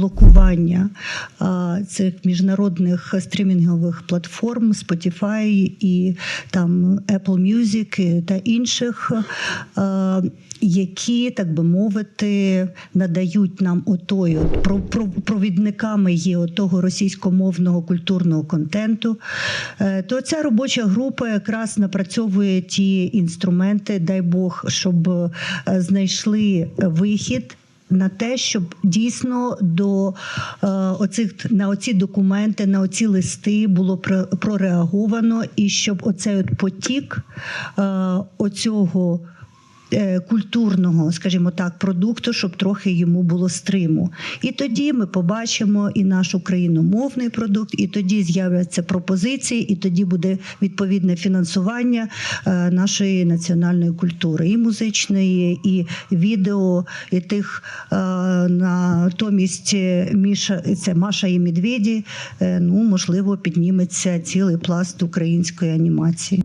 блокування цих міжнародних стрімінгових платформ Spotify і там Apple Music та інших, які, так би мовити, надають нам отой от про- про- провідниками є отого російськомовного культурного контенту. Е, То ця робоча група якраз напрацьовує ті інструменти, дай Бог, щоб е, знайшли вихід. На те, щоб дійсно до е, оцих на оці документи, на оці листи було про- прореаговано, і щоб оцей от потік е, оцього культурного, скажімо так, продукту, щоб трохи йому було стриму. І тоді ми побачимо і наш україномовний продукт, і тоді з'являться пропозиції, і тоді буде відповідне фінансування е, нашої національної культури, і музичної, і відео, і тих е, натомість е, Міша, це Маша і Медведі. е, Ну можливо, підніметься цілий пласт української анімації.